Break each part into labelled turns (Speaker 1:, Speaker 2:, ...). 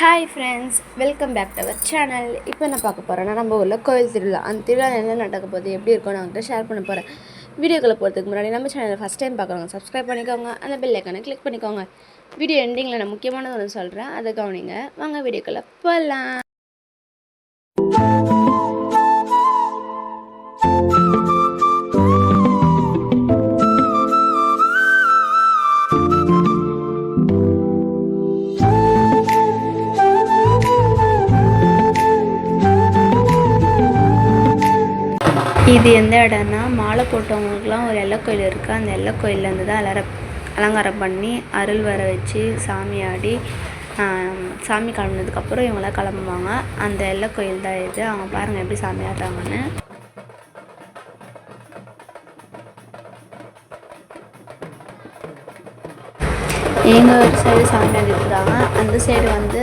Speaker 1: Hi friends welcome back to our channel இப்போ என்ன பார்க்க போகிறேன்னா நம்ம ஊரில் கோயில் திருவிழா. அந்த திருவிழா என்ன நடக்க போகுது எப்படி இருக்கும் நான் வந்து ஷேர் பண்ண போகிறேன் வீடியோக்களை போகிறதுக்கு முன்னாடி நம்ம சேனலை ஃபஸ்ட் டைம் பார்க்குறவங்க சப்ஸ்கிரைப் பண்ணிக்கோங்க. அந்த பெல் ஐக்கானை கிளிக் பண்ணிக்கோங்க. வீடியோ எண்டிங்கில் நான் முக்கியமானது ஒன்று சொல்கிறேன் அதை கவனிங்க. வாங்க வீடியோக்களை போகலாம் இது எந்த இடம்னா மாலை போட்டவங்களுக்குலாம் ஒரு எல்லை கோயில் இருக்குது அந்த எல்லை கோயிலேருந்து தான் அலர அலங்காரம் பண்ணி அருள் வர வச்சு சாமி ஆடி சாமி கிளம்புனதுக்கப்புறம் இவங்களாம் கிளம்புவாங்க. அந்த எல்லை கோயில் தான் இது. அவங்க பாருங்கள் எப்படி சாமி ஆடுறாங்கன்னு. எங்கள் ஒரு சைடு சாமி ஆடிட்டு இருக்காங்க அந்த சைடு வந்து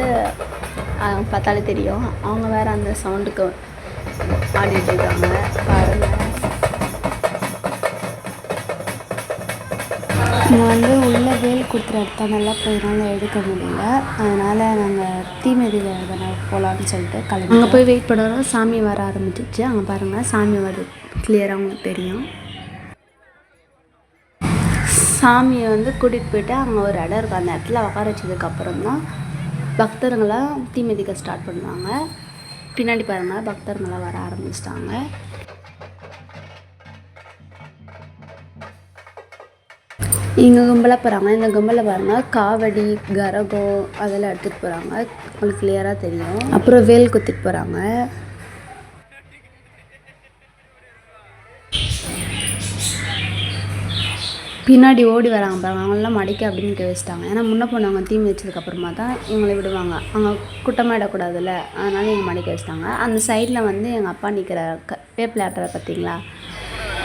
Speaker 1: அவங்க பார்த்தாலே தெரியும். அவங்க வேறு அந்த சவுண்டுக்கு ஆடிட்டு இருக்காங்க பாருங்க. இங்கே வந்து உள்ள வேல் குத்துற இடத்தனால போயினால எடுக்க முடியல. அதனால் நாங்கள் தீமிதியில் எதனா போகலான்னு சொல்லிட்டு கிளம்பி அங்கே போய் வெயிட் பண்ணுறோம் சாமி வர ஆரம்பிச்சிச்சு. அங்கே பாருங்கள் சாமி வருது கிளியராக உங்களுக்கு தெரியும். சாமியை வந்து கூட்டிகிட்டு போயிட்டு அங்கே ஒரு இடம் இருக்குது அந்த இடத்துல உட்கார வச்சதுக்கப்புறம் தான் பக்தர்களாம் தீ மிதிக்க ஸ்டார்ட் பண்ணுவாங்க. பின்னாடி பாருங்கள் பக்தர்களாம் வர ஆரம்பிச்சிட்டாங்க. இங்கே கும்பலாக போகிறாங்க இந்த கும்பலில் பாருங்கள் காவடி கரகம் அதெல்லாம் எடுத்துகிட்டு போகிறாங்க உங்களுக்கு கிளியராக தெரியும். அப்புறம் வேல் குத்திட்டு போகிறாங்க பின்னாடி ஓடி வராங்க பாருங்க. அவங்களெலாம் மடிக்க அப்படின்னு கே வச்சுட்டாங்க. ஏன்னா முன்ன போனவங்க தீ வச்சதுக்கப்புறமா தான் இவங்களை விடுவாங்க. அவங்க குட்டமாக இடக்கூடாதுல்ல. அதனால இவங்க மடிக்க வச்சுட்டாங்க. அந்த சைடில் வந்து எங்கள் அப்பா நிற்கிற க வேப்பில் ஆட்டுற பார்த்தீங்களா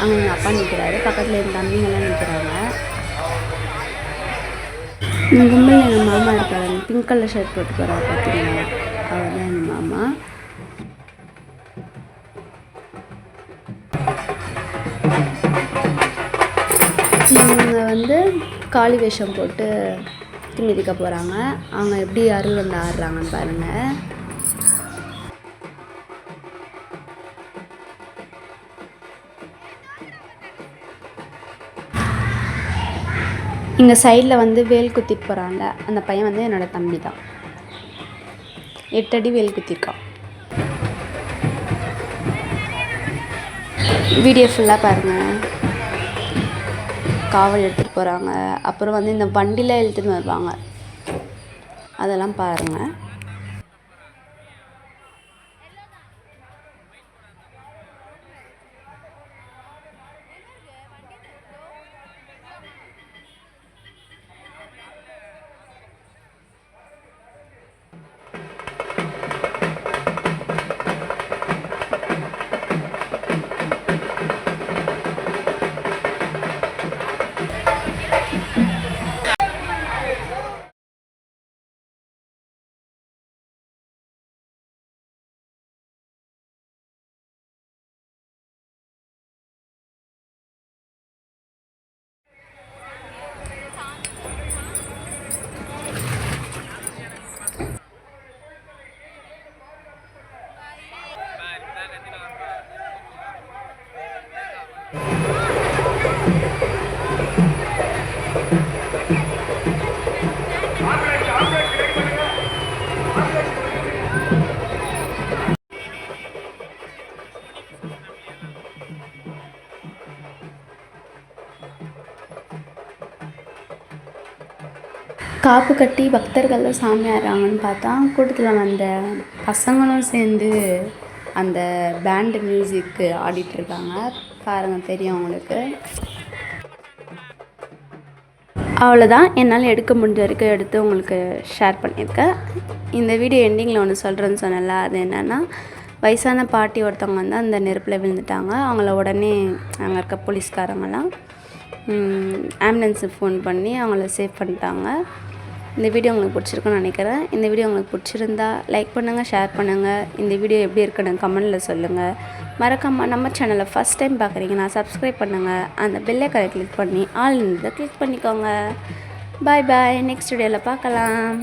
Speaker 1: அங்கே எங்கள் அப்பா நிற்கிறாரு பக்கத்தில் என் தம்பிங்கெல்லாம் நிற்கிறாங்க இந்த கும்பல் எங்கள் மாமா இருக்காரு. பிங்க் கலர் ஷர்ட் போட்டு போகிறாரு பார்த்தீங்களா அவர் தான் எங்கள் மாமா. காளி வேஷம் போட்டு தீ மிதிக்க போகிறாங்க அவங்க எப்படி அருள் வந்து ஆடுறாங்கன்னு பாருங்கள் இங்கே சைடில் வந்து வேல் குத்திட்டு போகிறாங்க அந்த பையன் வந்து என்னோட தம்பி தான் எட்டடி வேல் குத்திருக்கான். வீடியோ ஃபுல்லாக பாருங்கள் காவல் எடுத்து போகிறாங்க அப்புறம் வந்து இந்த வண்டியில் இழுத்துன்னு வருவாங்க. அதெல்லாம் பாருங்கள் காப்பு கட்டி பக்தர்கள்லாம் சாமி ஆடுறாங்கன்னு பார்த்தா கூட்டத்தில் வந்த பசங்களும் சேர்ந்து அந்த பேண்டு மியூசிக்கு ஆடிட்டுருக்காங்க பாருங்கள் தெரியும் அவங்களுக்கு அவ்வளோதான் என்னால் எடுக்க முடிஞ்ச வரைக்கும் எடுத்து உங்களுக்கு ஷேர் பண்ணியிருக்கேன். இந்த வீடியோ எண்டிங்கில் ஒன்று சொல்கிறேன்னு சொன்னல அது என்னென்னா வயசான பாட்டி ஒருத்தவங்க வந்து அந்த நெருப்பில் விழுந்துட்டாங்க. அவங்கள உடனே அங்கே இருக்க போலீஸ்காரங்கெல்லாம் ஆம்புலன்ஸுக்கு ஃபோன் பண்ணி அவங்கள சேவ் பண்ணிட்டாங்க. இந்த வீடியோ உங்களுக்கு பிடிச்சிருக்குன்னு நினைக்கிறேன். இந்த வீடியோ உங்களுக்கு பிடிச்சிருந்தா லைக் பண்ணுங்கள் ஷேர் பண்ணுங்கள் இந்த வீடியோ எப்படி இருக்குன்னு கமெண்டில் சொல்லுங்கள் மறக்காமல் நம்ம சேனலை ஃபஸ்ட் டைம் பார்க்குறீங்கன்னா சப்ஸ்கிரைப் பண்ணுங்கள் அந்த பெல்லைக்கரை கிளிக் பண்ணி ஆல் இருந்ததை கிளிக் பண்ணிக்கோங்க. பாய் பாய் நெக்ஸ்ட் வீடியோவில் பார்க்கலாம்.